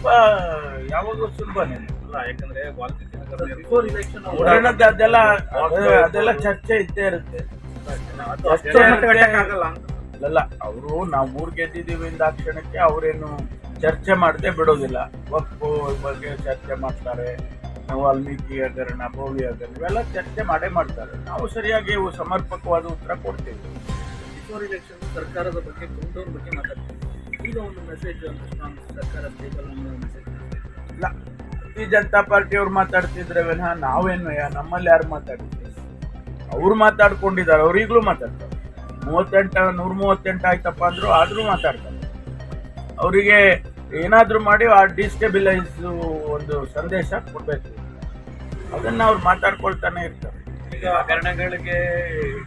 ಸ್ವಲ್ಪ ಯಾವಾಗಲೂ ಸುಲಭನೇ ಅಲ್ಲ? ಯಾಕಂದ್ರೆ ಬಿಫೋರ್ ಇಲೆಕ್ಷನ್ ಅದೆಲ್ಲ ಅದೆಲ್ಲ ಚರ್ಚೆ ಇದ್ದೇ ಇರುತ್ತೆ. ಅಷ್ಟೇ ಆಗಲ್ಲ ಅಲ್ಲ ಅವರು ನಾವು ಮೂರ್ ಗೆದ್ದಿದ್ದೀವಿ ಇಂದಾಕ್ಷಣಕ್ಕೆ ಅವರೇನು ಚರ್ಚೆ ಮಾಡದೆ ಬಿಡೋದಿಲ್ಲ. ಒಪ್ಪು ಬಗ್ಗೆ ಚರ್ಚೆ ಮಾಡ್ತಾರೆ. ವಾಲ್ಮೀಕಿ ಹಗರಣ ಬೋವಿ ಹಗರಣ ಇವೆಲ್ಲ ಚರ್ಚೆ ಮಾಡೇ ಮಾಡ್ತಾರೆ. ನಾವು ಸರಿಯಾಗಿ ಸಮರ್ಪಕವಾದ ಉತ್ತರ ಕೊಡ್ತೀವಿ. ಬಿಫೋರ್ ಇಲೆಕ್ಷನ್ ಸರ್ಕಾರದ ಬಗ್ಗೆ ಕೌಂಟರ್ ಬಗ್ಗೆ ಮಾತಾಡ್ತೀವಿ. ಈಗ ಒಂದು ಮೆಸೇಜ್ ಸರ್ಕಾರ ಇಲ್ಲ. ಭಾರತೀಯ ಜನತಾ ಪಾರ್ಟಿ ಅವ್ರು ಮಾತಾಡ್ತಿದ್ರೆ ವಿನಃ ನಾವೇನು ನಮ್ಮಲ್ಲಿ ಯಾರು ಮಾತಾಡ್ತೀವಿ ಅವ್ರು ಮಾತಾಡ್ಕೊಂಡಿದ್ದಾರೆ ಅವ್ರು ಈಗಲೂ ಮಾತಾಡ್ತಾರೆ. ಮೂವತ್ತೆಂಟು ನೂರ ಮೂವತ್ತೆಂಟು ಆಯ್ತಪ್ಪ ಅಂದ್ರು ಆದ್ರೂ ಮಾತಾಡ್ತಾರೆ. ಅವರಿಗೆ ಏನಾದರೂ ಮಾಡಿ ಆ ಡಿಸ್ಟೆಬಿಲೈಸ್ ಒಂದು ಸಂದೇಶ ಕೊಡ್ಬೇಕು. ಅದನ್ನ ಅವ್ರು ಮಾತಾಡ್ಕೊಳ್ತಾನೆ ಇರ್ತಾರೆ. ಈಗ ಹಗರಣಗಳಿಗೆ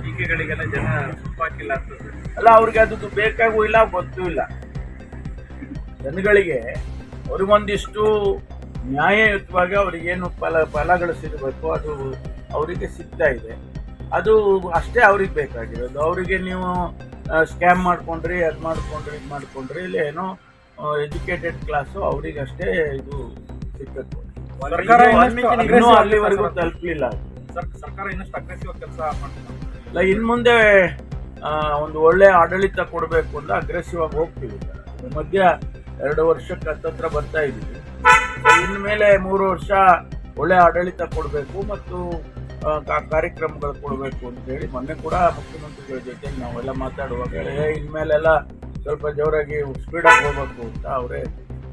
ಟೀಕೆಗಳಿಗೆಲ್ಲ ಜನ ಸುಪ್ಪಾಕಿಲ್ಲ ಅಂತ. ಅಲ್ಲ ಅವ್ರಿಗೆ ಅದು ಬೇಕಾಗೂ ಇಲ್ಲ ಗೊತ್ತೂ ಇಲ್ಲ. ಜನಗಳಿಗೆ ಅವ್ರಿಗೊಂದಿಷ್ಟು ನ್ಯಾಯಯುತವಾಗಿ ಅವರಿಗೇನು ಫಲ ಫಲಗಳು ಸಿಗಬೇಕು ಅದು ಅವರಿಗೆ ಸಿಗ್ತಾ ಇದೆ. ಅದು ಅಷ್ಟೇ ಅವ್ರಿಗೆ ಬೇಕಾಗಿರೋದು. ಅವರಿಗೆ ನೀವು ಸ್ಕ್ಯಾಮ್ ಮಾಡ್ಕೊಂಡ್ರಿ ಅದು ಮಾಡ್ಕೊಂಡ್ರಿ ಇದು ಮಾಡ್ಕೊಂಡ್ರಿ ಇಲ್ಲ ಏನೋ ಎಜುಕೇಟೆಡ್ ಕ್ಲಾಸು ಅವರಿಗೆ ಅಷ್ಟೇ ಇದು ಸಿಗಬೇಕು ಸರ್ಕಾರ ಇನ್ನೂ- ಅಲ್ಲಿವರೆಗೂ ತಲುಪಲಿಲ್ಲ. ಸರ್ಕಾರ ಇನ್ನಷ್ಟು ಅಗ್ರೆಸಿವ್ ಕೆಲಸ ಇಲ್ಲ ಇನ್ನು ಮುಂದೆ ಒಂದು ಒಳ್ಳೆ ಆಡಳಿತ ಕೊಡಬೇಕು ಅಂತ ಅಗ್ರೆಸಿವ್ ಆಗಿ ಹೋಗ್ತೀವಿ. ಮಧ್ಯ ಎರಡು ವರ್ಷಕ್ಕೆ ಹತ್ತತ್ರ ಬರ್ತಾ ಇದ್ದೀವಿ. ಇನ್ಮೇಲೆ ಮೂರು ವರ್ಷ ಒಳ್ಳೆ ಆಡಳಿತ ಕೊಡಬೇಕು ಮತ್ತು ಕಾರ್ಯಕ್ರಮಗಳು ಕೊಡಬೇಕು ಅಂತೇಳಿ ಮೊನ್ನೆ ಕೂಡ ಮುಖ್ಯಮಂತ್ರಿಗಳ ಜೊತೆ ನಾವೆಲ್ಲ ಮಾತಾಡುವಾಗ ಇನ್ಮೇಲೆಲ್ಲ ಸ್ವಲ್ಪ ಜೋರಾಗಿ ಸ್ಪೀಡಾಗಿ ಹೋಗಬೇಕು ಅಂತ ಅವರೇ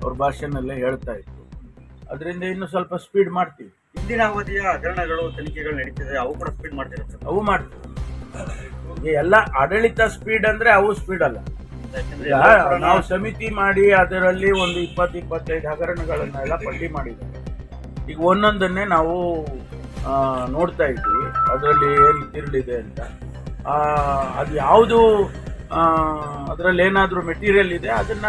ಅವ್ರ ಭಾಷೆನಲ್ಲೇ ಹೇಳ್ತಾ ಇತ್ತು ಅದರಿಂದ ಇನ್ನು ಸ್ವಲ್ಪ ಸ್ಪೀಡ್ ಮಾಡ್ತೀವಿ. ಹಿಂದಿನ ಅವಧಿಯ ಹಗರಣಗಳು ತನಿಖೆಗಳು ನಡೀತಿದೆ ಅವು ಕೂಡ ಸ್ಪೀಡ್ ಮಾಡ್ತಿರುತ್ತೆ ಅವು ಮಾಡ್ತೀವಿ. ಎಲ್ಲ ಆಡಳಿತ ಸ್ಪೀಡ್ ಅಂದರೆ ಅವು ಸ್ಪೀಡ್ ಅಲ್ಲ. ನಾವು ಸಮಿತಿ ಮಾಡಿ ಅದರಲ್ಲಿ ಒಂದು ಇಪ್ಪತ್ತು ಇಪ್ಪತ್ತೈದು ಹಗರಣಗಳನ್ನೆಲ್ಲ ಪಟ್ಟಿ ಮಾಡಿದ್ದಾರೆ. ಈಗ ಒಂದೊಂದನ್ನೇ ನಾವು ನೋಡ್ತಾ ಇದ್ದೀವಿ. ಅದರಲ್ಲಿ ಏನು ತಿರುಳಿದೆ ಅಂತ. ಅದು ಯಾವುದು ಅದರಲ್ಲಿ ಏನಾದರೂ ಮೆಟೀರಿಯಲ್ ಇದೆ ಅದನ್ನ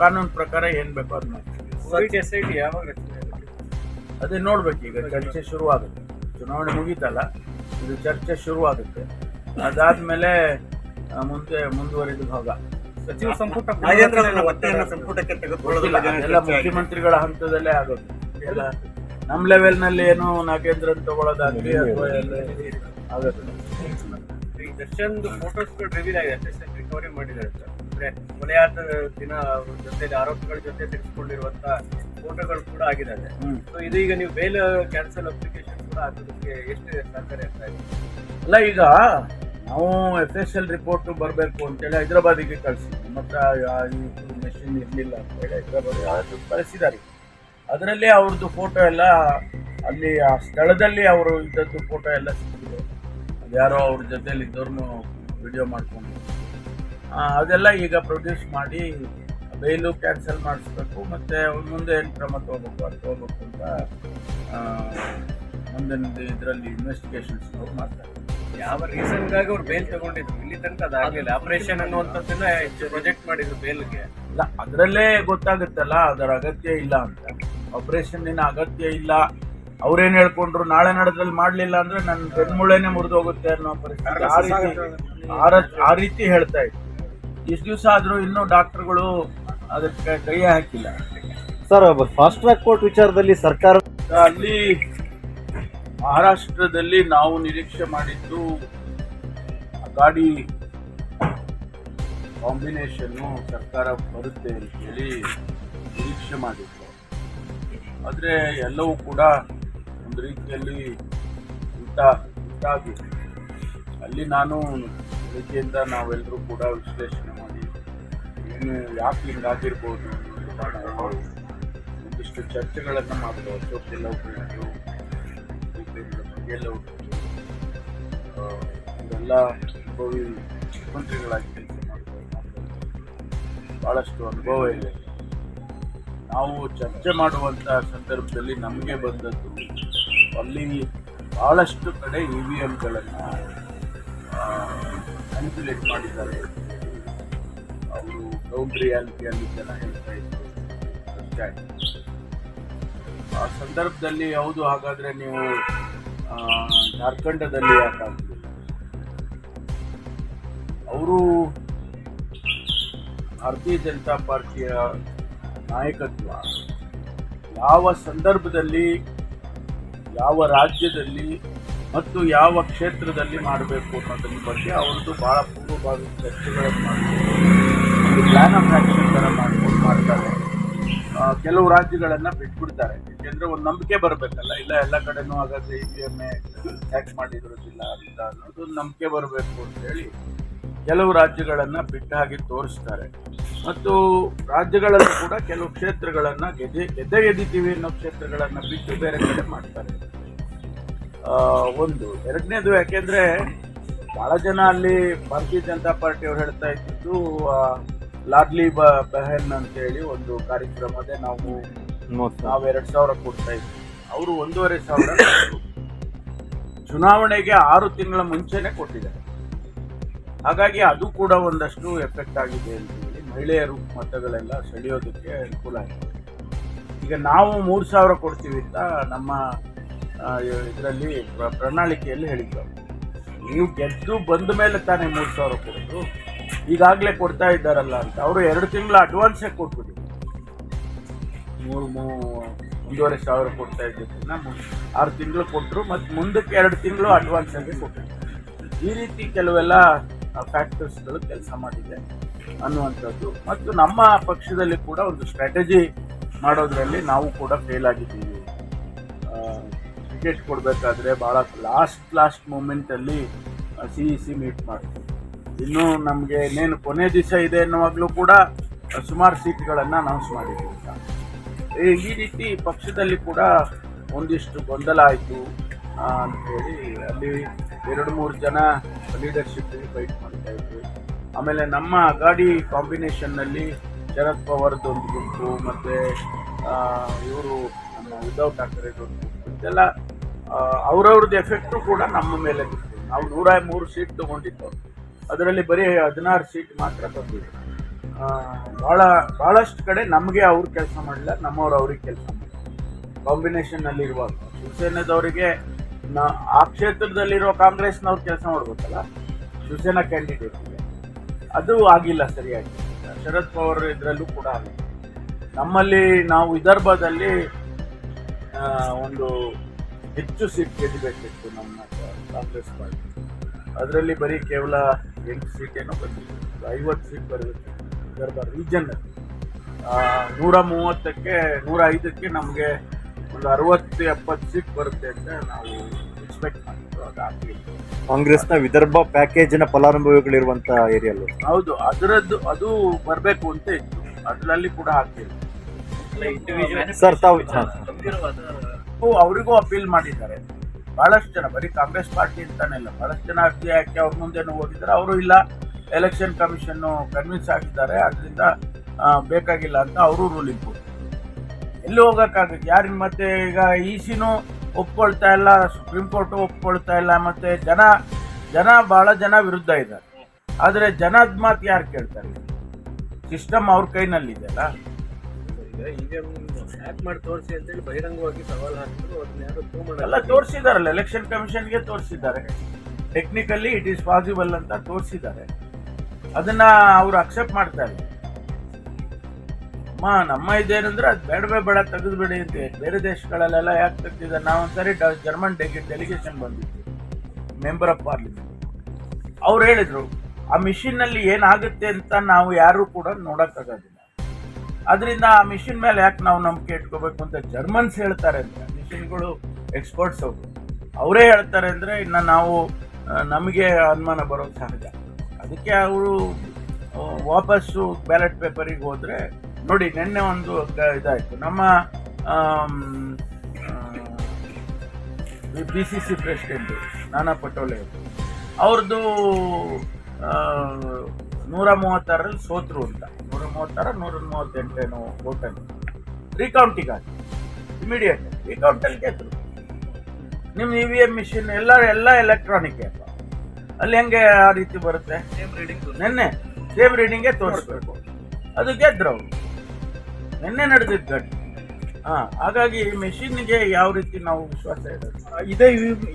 ಕಾನೂನು ಪ್ರಕಾರ ಏನು ಬೇಕೋ ಅದನ್ನ ಎಸ್ ಐ ಟಿ ಯಾವಾಗ? ಅದೇ ನೋಡ್ಬೇಕು ಈಗ ಚರ್ಚೆ ಶುರುವಾಗುತ್ತೆ. ಚುನಾವಣೆ ಮುಗೀತಲ್ಲ ಇದು ಚರ್ಚೆ ಶುರುವಾಗುತ್ತೆ. ಅದಾದ್ಮೇಲೆ ಮುಂದೆ ಮುಂದುವರಿದ ಭಾಗ. ಸಚಿವ ಸಂಪುಟ ನಾಗೇಂದ್ರ ಸಂಪುಟಕ್ಕೆ ತೆಗೆದುಕೊಳ್ಳೋದಿಲ್ಲ ಆಗಿದೆ. ಮುಖ್ಯಮಂತ್ರಿಗಳ ಹಂತದಲ್ಲೇ ಆಗೋದು. ಎಲ್ಲ ನಮ್ಮ ಲೆವೆಲ್ನಲ್ಲಿ ಏನು ನಾಗೇಂದ್ರನ್ ತಗೊಳ್ಳೋದಾಗಲಿ ಅಥವಾ ಎಲ್ಲ ಈ ದರ್ಶನ್ ಫೋಟೋಸ್ಗಳು ರಿವೀಲ್ ಆಗಿದೆ. ದರ್ಶನ್ ರಿಕವರಿ ಮಾಡಿದ್ದಾರೆ ಸರ್. ಅಂದ್ರೆ ಕೊಲೆಯಾದ ದಿನ ಜೊತೆ ಆರೋಪಿಗಳ ಜೊತೆ ತೆಗೆದುಕೊಂಡಿರುವಂತ ಫೋಟೋಗಳು ಕೂಡ ಆಗಿದೆ. ಸೊ ಇದು ಈಗ ನೀವು ಬೇಲ್ ಕ್ಯಾನ್ಸಲ್ ಅಪ್ಲಿಕೇಶನ್ ಕೂಡ ಹಾಕೋದಕ್ಕೆ ಎಷ್ಟು ಸಹಕಾರಿ ಆಗ್ತಾ ಇದೆ? ಅಲ್ಲ ಈಗ ನಾವು ಎಫ್ ಎಸ್ ಎಲ್ ರಿಪೋರ್ಟ್ ಬರಬೇಕು ಅಂತೇಳಿ ಹೈದರಾಬಾದಿಗೆ ಕಳಿಸಿದ್ವಿ. ಮತ್ತೆ ಈ ಮೆಷಿನ್ ಇರಲಿಲ್ಲ ಅಂತೇಳಿ ಹೈದರಾಬಾದ್ ಕಳಿಸಿದ್ದಾರೆ. ಅದರಲ್ಲಿ ಅವ್ರದ್ದು ಫೋಟೋ ಎಲ್ಲ ಅಲ್ಲಿ ಆ ಸ್ಥಳದಲ್ಲಿ ಅವರು ಇದ್ದದ್ದು ಫೋಟೋ ಎಲ್ಲ ಸಿಕ್ಕಿದೆ. ಅದು ಯಾರೋ ಅವ್ರ ಜೊತೆಯಲ್ಲಿ ಇದ್ದವ್ರನ್ನು ವಿಡಿಯೋ ಮಾಡಿಕೊಂಡು ಅದೆಲ್ಲ ಈಗ ಪ್ರೊಡ್ಯೂಸ್ ಮಾಡಿ ಬೇಲು ಕ್ಯಾನ್ಸಲ್ ಮಾಡಿಸ್ಬೇಕು ಮತ್ತೆ ಮುಂದೆ ಏನು ಕ್ರಮ ತಗೋಬೇಕು, ಅದು ತಗೋಬೇಕು ಅಂತ ಮುಂದಿನ ಇದರಲ್ಲಿ ಇನ್ವೆಸ್ಟಿಗೇಷನ್ಸ್ ಮಾಡ್ತಾರೆ. ಯಾವ ರೀಸನ್ಗಾಗಿ ಅವ್ರು ಬೇಲ್ ತಗೊಂಡಿದ್ರು? ಇಲ್ಲಿ ತನಕ ಅದಾಗಲಿಲ್ಲ. ಆಪರೇಷನ್ ಅನ್ನುವಂಥದ್ದನ್ನ ಪ್ರೊಜೆಕ್ಟ್ ಮಾಡಿದ್ರು ಬೇಲ್ಗೆ ಇಲ್ಲ ಅದರಲ್ಲೇ ಗೊತ್ತಾಗುತ್ತಲ್ಲ ಅದರ ಅಗತ್ಯ ಇಲ್ಲ ಅಂತ. ಆಪರೇಷನ್ನಿನ ಅಗತ್ಯ ಇಲ್ಲ. ಅವ್ರೇನ್ ಹೇಳ್ಕೊಂಡ್ರು ನಾಳೆ ನಡೆದ್ರಲ್ಲಿ ಮಾಡ್ಲಿಲ್ಲ ಅಂದ್ರೆ ನನ್ನ ಬೆನ್ಮೂಳೆನೆ ಮುರಿದು ಹೋಗುತ್ತೆ ಅನ್ನೋ ಪರಿಸ್ಥಿತಿ. ಆ ರೀತಿ ಆ ರೀತಿ ಹೇಳ್ತಾ ಇದ್ರು. ಇಷ್ಟು ದಿವಸ ಆದ್ರೂ ಇನ್ನೂ ಡಾಕ್ಟರ್ಗಳು ಅದಕ್ಕೆ ಕೈ ಹಾಕಿಲ್ಲ. ಸರ್ ಫಾಸ್ಟ್ ಟ್ರ್ಯಾಕ್ ಕೋರ್ಟ್ ವಿಚಾರದಲ್ಲಿ ಸರ್ಕಾರ ಅಲ್ಲಿ ಮಹಾರಾಷ್ಟ್ರದಲ್ಲಿ ನಾವು ನಿರೀಕ್ಷೆ ಮಾಡಿದ್ದು ಗಾಡಿ ಕಾಂಬಿನೇಷನ್ನು ಸರ್ಕಾರ ಬರುತ್ತೆ ಅಂತ ಹೇಳಿ ನಿರೀಕ್ಷೆ ಮಾಡಿದ್ದು ಆದರೆ ಎಲ್ಲವೂ ಕೂಡ ಒಂದು ರೀತಿಯಲ್ಲಿ ಉಂಟ ಉಂಟಾಗಿದೆ ಅಲ್ಲಿ ನಾನು ಬೆಳಗ್ಗೆಯಿಂದ ನಾವೆಲ್ಲರೂ ಕೂಡ ವಿಶ್ಲೇಷಣೆ ಮಾಡಿ ಏನು, ಯಾಕೆ ಹಿಂಗಾಗಿರ್ಬೋದು ಒಂದಿಷ್ಟು ಚರ್ಚೆಗಳನ್ನು ಮಾಡಿದ್ರು ಅಶೋಕ್ ಗೆಲ್ಲೋಟು ಇವೆಲ್ಲ ಮುಖ್ಯಮಂತ್ರಿಗಳಾಗಿ ಕೆಲಸ ಭಾಳಷ್ಟು ಅನುಭವ ಇದೆ. ನಾವು ಚರ್ಚೆ ಮಾಡುವಂಥ ಸಂದರ್ಭದಲ್ಲಿ ನಮಗೆ ಬಂದದ್ದು ಅಲ್ಲಿ ಭಾಳಷ್ಟು ಕಡೆ ಇ ವಿ ಎಮ್ಗಳನ್ನು ಮ್ಯಾನಿಪುಲೇಟ್ ಮಾಡಿದ್ದಾರೆ. ಅವರು ಗ್ರೌಂಡ್ ರಿಯಾಲಿಟಿಯಲ್ಲಿ ಜನ ಹೇಳ್ತಾ ಆ ಸಂದರ್ಭದಲ್ಲಿ ಹೌದು, ಹಾಗಾದ್ರೆ ನೀವು ಜಾರ್ಖಂಡದಲ್ಲಿ ಯಾಕಾಗಲಿಲ್ಲ ಅವರು ಭಾರತೀಯ ಜನತಾ ಪಾರ್ಟಿಯ ನಾಯಕತ್ವ ಯಾವ ಸಂದರ್ಭದಲ್ಲಿ, ಯಾವ ರಾಜ್ಯದಲ್ಲಿ ಮತ್ತು ಯಾವ ಕ್ಷೇತ್ರದಲ್ಲಿ ಮಾಡಬೇಕು ಅನ್ನೋದ್ರ ಬಗ್ಗೆ ಅವ್ರದ್ದು ಭಾಳ ಪೂರ್ವಭಾವಿ ಚರ್ಚೆಗಳನ್ನು ಮಾಡಿ ಪ್ಲಾನ್ ಆಫ್ ಆ್ಯಕ್ಷನ್ ಥರ ಮಾಡ್ಕೊಂಡು ಮಾಡ್ತಾರೆ. ಕೆಲವು ರಾಜ್ಯಗಳನ್ನು ಬಿಟ್ಬಿಡ್ತಾರೆ. ಯಾಕೆಂದ್ರೆ ಒಂದು ನಂಬಿಕೆ ಬರಬೇಕಲ್ಲ, ಇಲ್ಲ ಎಲ್ಲ ಕಡೆನೂ ಹಾಗಾದ್ರೆ ಇ ವಿ ಎಂ ಟ್ಯಾಕ್ಸ್ ಮಾಡಿರೋದಿಲ್ಲ ಅಂತ ಅನ್ನೋದು ಒಂದು ನಂಬಿಕೆ ಬರಬೇಕು ಅಂತೇಳಿ ಕೆಲವು ರಾಜ್ಯಗಳನ್ನು ಬಿಟ್ಟ ಹಾಗೆ ತೋರಿಸ್ತಾರೆ. ಮತ್ತು ರಾಜ್ಯಗಳಲ್ಲೂ ಕೂಡ ಕೆಲವು ಕ್ಷೇತ್ರಗಳನ್ನು ಗೆದ್ದೆ ಗೆದ್ದೆ ಗೆದ್ದಿದ್ದೀವಿ ಅನ್ನೋ ಕ್ಷೇತ್ರಗಳನ್ನು ಬಿಟ್ಟು ಬೇರೆ ಕಡೆ ಮಾಡ್ತಾರೆ. ಒಂದು. ಎರಡನೇದು ಯಾಕೆಂದ್ರೆ, ಬಹಳ ಜನ ಅಲ್ಲಿ ಭಾರತೀಯ ಜನತಾ ಪಾರ್ಟಿಯವರು ಹೇಳ್ತಾ ಇದ್ದಿದ್ದು ಲಾಡ್ಲಿ ಬ ಬೆಹನ್ ಅಂತೇಳಿ ಒಂದು ಕಾರ್ಯಕ್ರಮದೇ ನಾವು ನಾವು ಎರಡು ಸಾವಿರ ಕೊಡ್ತಾ ಇದ್ವಿ. ಅವರು ಒಂದೂವರೆ ಸಾವಿರ. ಚುನಾವಣೆಗೆ ಆರು ತಿಂಗಳ ಮುಂಚೆನೆ ಕೊಟ್ಟಿದ್ದಾರೆ. ಹಾಗಾಗಿ ಅದು ಕೂಡ ಒಂದಷ್ಟು ಎಫೆಕ್ಟ್ ಆಗಿದೆ ಅಂತ ಹೇಳಿ ಮಹಿಳೆಯರು ಮತಗಳೆಲ್ಲ ಸೆಳೆಯೋದಕ್ಕೆ ಅನುಕೂಲ ಆಗಿದೆ. ಈಗ ನಾವು ಮೂರು ಸಾವಿರ ಕೊಡ್ತೀವಿ ಅಂತ ನಮ್ಮ ಇದರಲ್ಲಿ ಪ್ರಣಾಳಿಕೆಯಲ್ಲಿ ಹೇಳಿದ್ರು. ನೀವು ಗೆದ್ದು ಬಂದ ಮೇಲೆ ತಾನೇ ಮೂರು ಸಾವಿರ ಕೊಡೋದು. ಈಗಾಗಲೇ ಕೊಡ್ತಾ ಇದ್ದಾರಲ್ಲ ಅಂತ. ಅವರು ಎರಡು ತಿಂಗಳ ಅಡ್ವಾನ್ಸೇ ಕೊಟ್ಬಿಡಿ ಮೂರು ಮೂ ಒಂದೂವರೆ ಸಾವಿರ ಕೊಡ್ತಾ ಇದ್ದದನ್ನ ಮು- ಆರು ತಿಂಗಳು ಕೊಟ್ಟರು ಮತ್ತು ಮುಂದಕ್ಕೆ ಎರಡು ತಿಂಗಳು ಅಡ್ವಾನ್ಸ್ ಆಗಿ ಕೊಟ್ಟರು ಈ ರೀತಿ ಕೆಲವೆಲ್ಲ ಫ್ಯಾಕ್ಟರ್ಸ್ಗಳು ಕೆಲಸ ಮಾಡಿದೆ ಅನ್ನುವಂಥದ್ದು. ಮತ್ತು ನಮ್ಮ ಪಕ್ಷದಲ್ಲಿ ಕೂಡ ಒಂದು ಸ್ಟ್ರಾಟಜಿ ಮಾಡೋದ್ರಲ್ಲಿ ನಾವು ಕೂಡ ಫೇಲ್ ಆಗಿದ್ದೀವಿ. ಟಿಕೆಟ್ ಕೊಡಬೇಕಾದ್ರೆ ಭಾಳ ಲಾಸ್ಟ್ ಲಾಸ್ಟ್ ಮೂಮೆಂಟಲ್ಲಿ ಸಿ ಇ ಸಿ ಮೀಟ್ ಮಾಡ್ತೀವಿ ಇನ್ನೂ ನಮಗೆ ಇನ್ನೇನು ಕೊನೆ ದಿವಸ ಇದೆ ಎನ್ನುವಾಗಲೂ ಕೂಡ ಸುಮಾರು ಸೀಟ್ಗಳನ್ನು ಅನೌನ್ಸ್ ಮಾಡಿದ್ದೀವಿ. ಈ- ರೀತಿ ಪಕ್ಷದಲ್ಲಿ ಕೂಡ ಒಂದಿಷ್ಟು ಗೊಂದಲ ಆಯಿತು ಅಂಥೇಳಿ ಅಲ್ಲಿ ಎರಡು ಮೂರು ಜನ ಲೀಡರ್ಶಿಪ್ ಫೈಟ್ ಮಾಡ್ತಾ ಇದ್ವಿ ಆಮೇಲೆ ನಮ್ಮ ಗಾಡಿ ಕಾಂಬಿನೇಷನ್ನಲ್ಲಿ ಶರದ್ ಪವಾರ್ದು ಒಂದು ಗುಂಪು ಮತ್ತು ಇವರು ನಮ್ಮ ಉದ್ಧವ್ ಠಾಕ್ರೆದು ಒಂದು ಗುಂಪು ಇದೆಲ್ಲ ಅವ್ರವ್ರದ್ದು ಎಫೆಕ್ಟು ಕೂಡ ನಮ್ಮ ಮೇಲೆ ಬಿತ್ತು. ನಾವು ನೂರ ಮೂರು ಸೀಟ್ ತೊಗೊಂಡಿದ್ದು ಅದರಲ್ಲಿ ಬರೀ ಹದಿನಾರು ಸೀಟ್ ಮಾತ್ರ ಬಂದಿದೆ. ಭಾಳ ಭಾಳಷ್ಟು ಕಡೆ ನಮಗೆ ಅವ್ರು ಕೆಲಸ ಮಾಡಲಿಲ್ಲ, ನಮ್ಮವ್ರು ಅವ್ರಿಗೆ ಕೆಲಸ ಮಾಡಿಲ್ಲ ಕಾಂಬಿನೇಷನ್ನಲ್ಲಿ ಇರುವಾಗ. ಶಿವಸೇನೆದವರಿಗೆ ನಾ, ಆ ಕ್ಷೇತ್ರದಲ್ಲಿರೋ ಕಾಂಗ್ರೆಸ್ನವ್ರು ಕೆಲಸ ಮಾಡ್ಬೇಕಲ್ಲ, ಶಿವಸೇನಾ ಕ್ಯಾಂಡಿಡೇಟ್ಗೆ ಅದು ಆಗಿಲ್ಲ ಸರಿಯಾಗಿ. ಶರದ್ ಪವಾರ್ ಇದರಲ್ಲೂ ಕೂಡ ಆಗಿಲ್ಲ. ನಮ್ಮಲ್ಲಿ ನಾವು ವಿದರ್ಭದಲ್ಲಿ ಒಂದು ಹೆಚ್ಚು ಸೀಟ್ ಗೆಲ್ಲಬೇಕಿತ್ತು ನಮ್ಮ ಕಾಂಗ್ರೆಸ್ ಪಾರ್ಟಿ ಅದರಲ್ಲಿ ಬರೀ ಕೇವಲ ಎಂಟು ಸೀಟ್ ಏನೋ ಬಂದಿದೆ. ಐವತ್ತು ಸೀಟ್ ಬರಬೇಕು. ವಿದರ್ಭ ರೀಜನ್ ನೂರ ಮೂವತ್ತಕ್ಕೆ ನೂರ ಐದಕ್ಕೆ ನಮಗೆ ಒಂದು ಅರವತ್ತು ಎಪ್ಪತ್ತು ಸೀಟ್ ಬರುತ್ತೆ ಅಂತ ನಾವು ಎಕ್ಸ್ಪೆಕ್ಟ್ ಮಾಡಿದ್ದು ಅದು ಆಗಲಿಲ್ಲ. ಕಾಂಗ್ರೆಸ್ನ ವಿದರ್ಭ ಪ್ಯಾಕೇಜಿನ ಫಲಾನುಭವಿಗಳಿರುವಂಥ ಏರಿಯಲ್ಲಿ ಹೌದು ಅದರದ್ದು ಅದು ಬರಬೇಕು ಅಂತ ಇತ್ತು. ಅದರಲ್ಲಿ ಕೂಡ ಹಾಕಿಲ್ಲ ಸರ್ ತಾವು. ಅವರಿಗೂ ಅಪೀಲ್ ಮಾಡಿದ್ದಾರೆ. ಬಹಳಷ್ಟು ಜನ, ಬರೀ ಕಾಂಗ್ರೆಸ್ ಪಾರ್ಟಿ ಅಂತಾನೆ ಇಲ್ಲ ಬಹಳಷ್ಟು ಜನ ಅರ್ಜಿ ಹಾಕಿ ಅವ್ರ ಮುಂದೆನೂ ಹೋಗಿದ್ದಾರೆ ಅವರು ಇಲ್ಲ, ಎಲೆಕ್ಷನ್ ಕಮಿಷನ್ನು ಕನ್ವಿನ್ಸ್ ಆಗಿದ್ದಾರೆ ಆದ್ದರಿಂದ ಬೇಕಾಗಿಲ್ಲ ಅಂತ ಅವರು ರೂಲಿಂಗ್ ಕೊಡ್ತಾರೆ ಎಲ್ಲಿ ಹೋಗೋಕ್ಕಾಗುತ್ತೆ? ಯಾರಿಗೆ ಮತ್ತೆ ಈಗ ಇ ಸಿನೂ ಒಪ್ಕೊಳ್ತಾ ಇಲ್ಲ, ಸುಪ್ರೀಂ ಕೋರ್ಟು ಒಪ್ಕೊಳ್ತಾ ಇಲ್ಲ, ಮತ್ತು ಜನ ಜನ ಭಾಳ ಜನ ವಿರುದ್ಧ ಇದ್ದಾರೆ. ಆದರೆ ಜನದ ಮಾತು ಯಾರು ಕೇಳ್ತಾರೆ? ಸಿಸ್ಟಮ್ ಅವ್ರ ಕೈನಲ್ಲಿದೆ ಅಲ್ಲ? ಈಗ ಇವಿಎಂ ಹ್ಯಾಕ್ ಮಾಡಿ ತೋರಿಸಿ ಅಂತೇಳಿ ಬಹಿರಂಗವಾಗಿ ಸವಾಲು ಹಾಕಿದ್ರು ಅದನ್ನ ಯಾರು ತೋರಿಸಿದಾರಲ್ಲ ಎಲೆಕ್ಷನ್ ಕಮಿಷನ್ಗೆ ತೋರಿಸಿದ್ದಾರೆ. ಟೆಕ್ನಿಕಲಿ ಇಟ್ ಈಸ್ ಪಾಸಿಬಲ್ ಅಂತ ತೋರಿಸಿದ್ದಾರೆ. ಅದನ್ನ ಅವರು ಅಕ್ಸೆಪ್ಟ್ ಮಾಡ್ತಾರೆ. ಅಮ್ಮ, ನಮ್ಮ ಇದೇನಂದ್ರೆ ಅದು ಬೇಡವೇ ಬೇಡ, ತೆಗೆದುಬಿಡಿ ಅಂತ ಬೇರೆ ದೇಶಗಳಲ್ಲೆಲ್ಲ ಯಾಕೆ ತೆಗ್ದಿದ್ದಾರೆ? ನಾವು ಒಂದ್ಸರಿ ಡೆಗಿ ಜರ್ಮನ್ ಡೆಲಿಗೇಷನ್ ಬಂದಿತ್ತು. ಮೆಂಬರ್ ಆಫ್ ಪಾರ್ಲಿಮೆಂಟ್ ಅವ್ರು ಹೇಳಿದ್ರು, ಆ ಮಿಷಿನ್ನಲ್ಲಿ ಏನಾಗುತ್ತೆ ಅಂತ ನಾವು ಯಾರು ಕೂಡ ನೋಡೋಕ್ಕಾಗೋದಿಲ್ಲ ಅದರಿಂದ ಆ ಮಿಷಿನ್ ಮೇಲೆ ಯಾಕೆ ನಾವು ನಂಬಿಕೆ ಇಟ್ಕೋಬೇಕು ಅಂತ ಜರ್ಮನ್ಸ್ ಹೇಳ್ತಾರೆ ಅಂದರೆ ಮಿಷಿನ್ಗಳು ಎಕ್ಸ್ಪರ್ಟ್ಸ್ ಅವರು. ಅವರೇ ಹೇಳ್ತಾರೆ ಅಂದರೆ ಇನ್ನು ನಾವು ನಮಗೆ ಅನುಮಾನ ಬರೋದು ಸಹಜ. ಅದಕ್ಕೆ ಅವರು ವಾಪಸ್ಸು ಬ್ಯಾಲೆಟ್ ಪೇಪರಿಗೆ ಹೋದರೆ, ನೋಡಿ ನಿನ್ನೆ ಒಂದು ಇದಾಯಿತು. ನಮ್ಮ ಬಿ ಸಿ ಸಿ ಪ್ರೆಸಿಡೆಂಟು ನಾನಾ ಪಟೋಲೆ ಅವರು. ಅವ್ರದ್ದು ನೂರ ಮೂವತ್ತಾರಲ್ಲಿ ಸೋತರು ಅಂತ. ನೂರ ಮೂವತ್ತಾರ ನೂರ ಮೂವತ್ತೆಂಟೇನೋ ವೋಟಲ್ಲಿ ರೀಕೌಂಟಿಗಾಗಿ ಇಮಿಡಿಯೇಟ್ ರೀಕೌಂಟಲ್ಲಿ ಗೆದ್ರು ನಿಮ್ಮ ಇ ವಿ ಎಂ ಮಿಷಿನ್ ಎಲ್ಲ ಎಲ್ಲ ಎಲೆಕ್ಟ್ರಾನಿಕ್ ಅಲ್ಲಿ ಹೆಂಗೆ ಆ ರೀತಿ ಬರುತ್ತೆ? ನಿನ್ನೆ ಸೇಮ್ ರೀಡಿಂಗೇ ತೋರಿಸ್ಬೇಕು. ಅದು ಗೆದ್ರು ಅವರು. ನಿನ್ನೆ ನಡೆದಿದ್ದು ಘಟನೆ. ಹಾಂ ಹಾಗಾಗಿ ಮೆಷಿನ್ಗೆ ಯಾವ ರೀತಿ ನಾವು ವಿಶ್ವಾಸ ಇದೆ ಇದೇ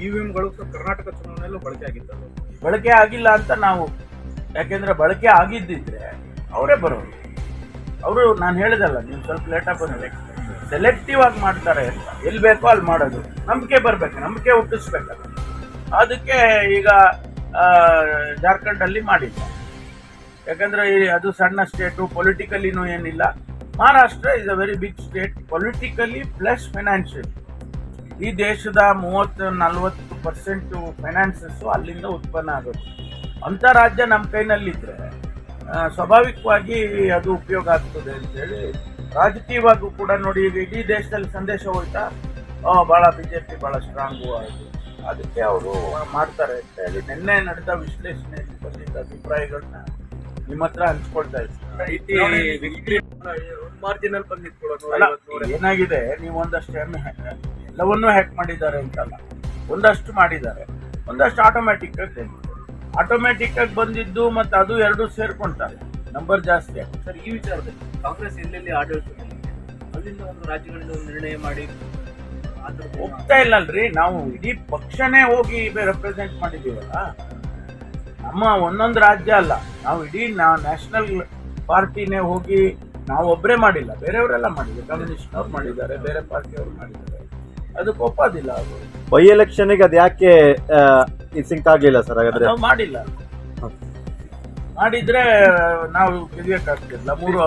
ಇವಿಎಂಗಳು ಕರ್ನಾಟಕ ಚುನಾವಣೆಯಲ್ಲೂ ಬಳಕೆ ಆಗಿತ್ತು. ಬಳಕೆ ಆಗಿಲ್ಲ ಅಂತ ನಾವು ಯಾಕೆಂದ್ರೆ ಬಳಕೆ ಆಗಿದ್ದಿದ್ರೆ ಅವರೇ ಬರೋರು. ಅವರು ನಾನು ಹೇಳಿದಲ್ಲ, ನೀವು ಸ್ವಲ್ಪ ಲೇಟಾಗಿ ಬಂದಿದೆ ಸೆಲೆಕ್ಟಿವ್ ಆಗಿ ಮಾಡ್ತಾರೆ ಅಂತ. ಎಲ್ಲಿ ಬೇಕೋ ಅಲ್ಲಿ ಮಾಡೋದು. ನಂಬಿಕೆ ಬರಬೇಕು, ನಂಬಿಕೆ ಹುಟ್ಟಿಸ್ಬೇಕು ಅದಕ್ಕೆ ಈಗ ಜಾರ್ಖಂಡಲ್ಲಿ ಮಾಡಿಲ್ಲ ಯಾಕಂದ್ರೆ ಅದು ಸಣ್ಣ ಸ್ಟೇಟು ಪೊಲಿಟಿಕಲಿನೂ ಏನಿಲ್ಲ. Maharashtra is a very big state politically plus financially ಈ ದೇಶದ ಮೂವತ್ತು, ನಲ್ವತ್ತು ಪರ್ಸೆಂಟು ಫೈನಾನ್ಸಸ್ಸು ಅಲ್ಲಿಂದ ಉತ್ಪನ್ನ ಆಗುತ್ತೆ. ಅಂಥ ರಾಜ್ಯ ನಮ್ಮ ಕೈನಲ್ಲಿದ್ದರೆ ಸ್ವಾಭಾವಿಕವಾಗಿ ಅದು ಉಪಯೋಗ ಆಗ್ತದೆ ಅಂತೇಳಿ ರಾಜಕೀಯವಾಗೂ ಕೂಡ ನೋಡಿ ಈಗ ಇಡೀ ದೇಶದಲ್ಲಿ ಸಂದೇಶ ಹೋಯ್ತಾ ಭಾಳ ಬಿ ಜೆ ಪಿ ಭಾಳ ಸ್ಟ್ರಾಂಗು ಆಯಿತು ಅದಕ್ಕೆ ಅವರು ಮಾಡ್ತಾರೆ ಅಂತ ಹೇಳಿ. ನಿನ್ನೆ ನಡೆದ ವಿಶ್ಲೇಷಣೆ ಬಂದಿದ್ದ ಅಭಿಪ್ರಾಯಗಳನ್ನ ನಿಮ್ಮ ಹತ್ರ ಹಂಚ್ಕೊಳ್ತಾ ಇದ್ದೀನಿ. ಮಾರ್ಜಿನಲ್ ಏನಾಗಿದೆ ನೀವು ಒಂದಷ್ಟು ಎಲ್ಲವನ್ನೂ ಹ್ಯಾಕ್ ಮಾಡಿದ್ದಾರೆ ಅಂತಲ್ಲ. ಒಂದಷ್ಟು ಮಾಡಿದ್ದಾರೆ. ಒಂದಷ್ಟು ಆಟೋಮ್ಯಾಟಿಕ್ ಆಗಿ ಆಟೋಮ್ಯಾಟಿಕ್ ಆಗಿ ಬಂದಿದ್ದು ಮತ್ತು ಅದು ಎರಡು ಸೇರ್ಕೊಂತಾರೆ. ನಂಬರ್ ಜಾಸ್ತಿ ಆಗುತ್ತೆ. ಸರ್ ಈ ವಿಚಾರದಲ್ಲಿ ಕಾಂಗ್ರೆಸ್ ಎಲ್ಲೆಲ್ಲಿ ಆಡಳಿತ ಅಲ್ಲಿಂದ ಒಂದು ರಾಜ್ಯಗಳಿಂದ ಒಂದು ನಿರ್ಣಯ ಮಾಡಿ ಹೋಗ್ತಾ ಇಲ್ಲಲ್ರಿ ನಾವು ಇಡೀ ಪಕ್ಷನೇ ಹೋಗಿ ರೆಪ್ರೆಸೆಂಟ್ ಮಾಡಿದ್ದೀವಲ್ಲ. ನಮ್ಮ ಒಂದೊಂದು ರಾಜ್ಯ ಅಲ್ಲ ನಾವು ಇಡೀ ನ್ಯಾಷನಲ್ ಪಾರ್ಟಿನೇ ಹೋಗಿ ನಾವು ಒಬ್ಬರೇ ಮಾಡಿಲ್ಲ ಬೇರೆಯವರೆಲ್ಲ ಮಾಡಿದ್ದಾರೆ. ಕಮ್ಯುನಿಸ್ಟ್ನವ್ರು ಮಾಡಿದ್ದಾರೆ ಬೇರೆ ಪಾರ್ಟಿಯವರು ಮಾಡಿದ್ದಾರೆ. ಅದಕ್ಕೆ ಒಪ್ಪೋದಿಲ್ಲ ಅವರು ಬೈ ಎಲೆಕ್ಷನ್ಗೆ ಅದು ಯಾಕೆ ಸಿಂಕ್ ಆಗಲಿಲ್ಲ ಸರ್ ಹಾಗಾದ್ರೆ? ನಾವು ಮಾಡಿಲ್ಲ. ಮಾಡಿದ್ರೆ ನಾವು ಗೆಲ್ಲಬೇಕಾಗ್ತಿಲ್ಲ ಮೂರು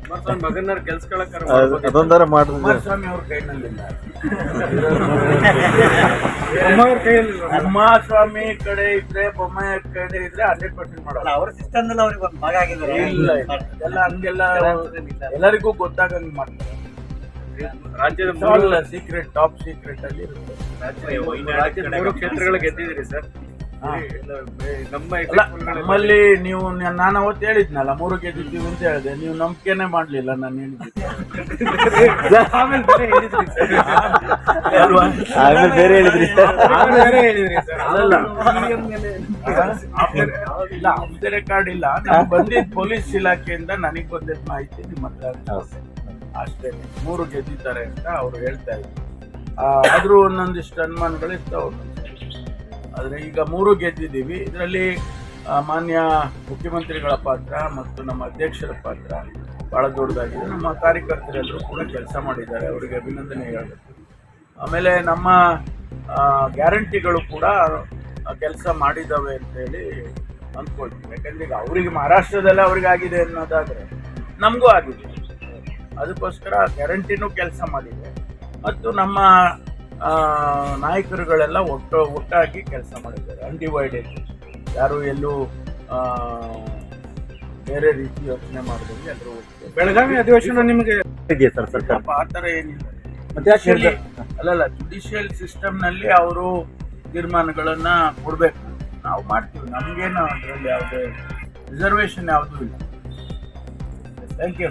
ಕುಮಾರಸ್ವಾಮಿ ಮಗನವ್ರ ಕೆಲ್ಸಗಳಕ್ಕಾರ ಅದ್- ಅದೊಂದರ ಮಾಡಿದ್ರೆ. ಕುಮಾರಸ್ವಾಮಿ ಅವ್ರ ಕೈನಲ್ಲಿಲ್ಲ. ಕೈಯಲ್ಲಿ ಕುಮಾರಸ್ವಾಮಿ ಕಡೆ ಇದ್ರೆ ಬೊಮ್ಮಾಯಿ ಕಡೆ ಇದ್ರೆ ಹಂಡ್ರೆಡ್ ಪರ್ಸೆಂಟ್ ಮಾಡೋಲ್ಲ ಅವ್ರ ಸಿಸ್ಟಮ್ ಅವ್ರಿಗೆ ಒಂದು ಮಗ ಆಗಿದ್ದಾರೆ. ಇಲ್ಲ ಇಲ್ಲ. ಎಲ್ಲ ಹಂಗೆಲ್ಲ ಎಲ್ಲರಿಗೂ ಗೊತ್ತಾಗಂಗೆ ಮಾಡ್ತಾರೆ. ರಾಜ್ಯದ ಮೂರು ಸೀಕ್ರೆಟ್ ಟಾಪ್ ಸೀಕ್ರೆಟ್ ಅಲ್ಲಿ ಇರುತ್ತೆ ರಾಜ್ಯದ ಮೂರು ಕ್ಷೇತ್ರಗಳು ಗೆದ್ದಿದ್ದೀರಿ ಸರ್. ನಮ್ಮ ಅಲ್ಲ ನಮ್ಮಲ್ಲಿ ನೀವು ನಾನು ಅವತ್ತು ಹೇಳಿದ್ನಲ್ಲ ಮೂರು ಗೆದ್ದಿದ್ದೀವಿ ಅಂತ ಹೇಳಿದೆ ನೀವು ನಂಬಿಕೆನೆ ಮಾಡಲಿಲ್ಲ ನಾನು ಹೇಳಿದ್ದೆ ಆಮೇಲೆ ಬೇರೆ ಹೇಳಿದ್ರಿ ಆಮೇಲೆ ಬೇರೆ ಹೇಳಿದ್ರಿ ಬೇರೆ. ಅಲ್ಲಲ್ಲ. ಇಲ್ಲ ಆಫ್ ರೆಕಾರ್ಡ್ ಇಲ್ಲ ನಾವು ಬಂದಿದ್ದ ಪೊಲೀಸ್ ಇಲಾಖೆಯಿಂದ ನನಗೆ ಬಂದಿದ್ದ ಮಾಹಿತಿ ನಿಮ್ಮ ಹತ್ರ ಅಷ್ಟೇ, ಮೂರು ಗೆದ್ದಿದ್ದಾರೆ ಅಂತ ಅವರು ಹೇಳ್ತಾ ಇದ್ರು. ಆದರೂ ಒಂದೊಂದಿಷ್ಟು ಅನುಮಾನಗಳು ಇರ್ತಾವೆ ಆದರೆ ಈಗ ಮೂರು ಗೆದ್ದಿದ್ದೀವಿ. ಇದರಲ್ಲಿ ಮಾನ್ಯ ಮುಖ್ಯಮಂತ್ರಿಗಳ ಪಾತ್ರ ಮತ್ತು ನಮ್ಮ ಅಧ್ಯಕ್ಷರ ಪಾತ್ರ ಬಹಳ ದೊಡ್ಡದಾಗಿದೆ. ನಮ್ಮ ಕಾರ್ಯಕರ್ತರೆಲ್ಲರೂ ಕೂಡ ಕೆಲಸ ಮಾಡಿದ್ದಾರೆ. ಅವರಿಗೆ ಅಭಿನಂದನೆ ಹೇಳಬೇಕು ಆಮೇಲೆ ನಮ್ಮ ಗ್ಯಾರಂಟಿಗಳು ಕೂಡ ಕೆಲಸ ಮಾಡಿದ್ದಾವೆ ಅಂತೇಳಿ ಅಂದ್ಕೊಳ್ತೀವಿ ಯಾಕಂದ್ರೆ ಈಗ ಅವರಿಗೆ ಮಹಾರಾಷ್ಟ್ರದಲ್ಲೇ ಅವ್ರಿಗೆ ಆಗಿದೆ ಅನ್ನೋದಾದರೆ ನಮಗೂ ಆಗಿದೆ. ಅದಕ್ಕೋಸ್ಕರ ಗ್ಯಾರಂಟಿನೂ ಕೆಲಸ ಮಾಡಿದೆ. ಮತ್ತು ನಮ್ಮ ನಾಯಕರುಗಳೆಲ್ಲ ಒಟ್ಟು ಒಟ್ಟಾಗಿ ಕೆಲಸ ಮಾಡಿದ್ದಾರೆ. ಅನ್ಡಿವೈಡೆಡ್ ಯಾರು ಎಲ್ಲೂ ಬೇರೆ ರೀತಿ ಯೋಚನೆ ಮಾಡಿದ್ರೆ ಎಲ್ಲರೂ ಬೆಳಗಾವಿ ಅಧಿವೇಶನ ನಿಮಗೆ ಆ ಥರ ಏನಿಲ್ಲ. ಮತ್ತೆ ಅಲ್ಲಲ್ಲ ಜುಡಿಷಿಯಲ್ ಸಿಸ್ಟಮ್ನಲ್ಲಿ ಅವರು ತೀರ್ಮಾನಗಳನ್ನು ಕೊಡಬೇಕು. ನಾವು ಮಾಡ್ತೀವಿ. ನಮಗೇನು ಅದರಲ್ಲಿ ಯಾವುದೇ ರಿಸರ್ವೇಷನ್ ಯಾವುದೂ ಇಲ್ಲ. Thank you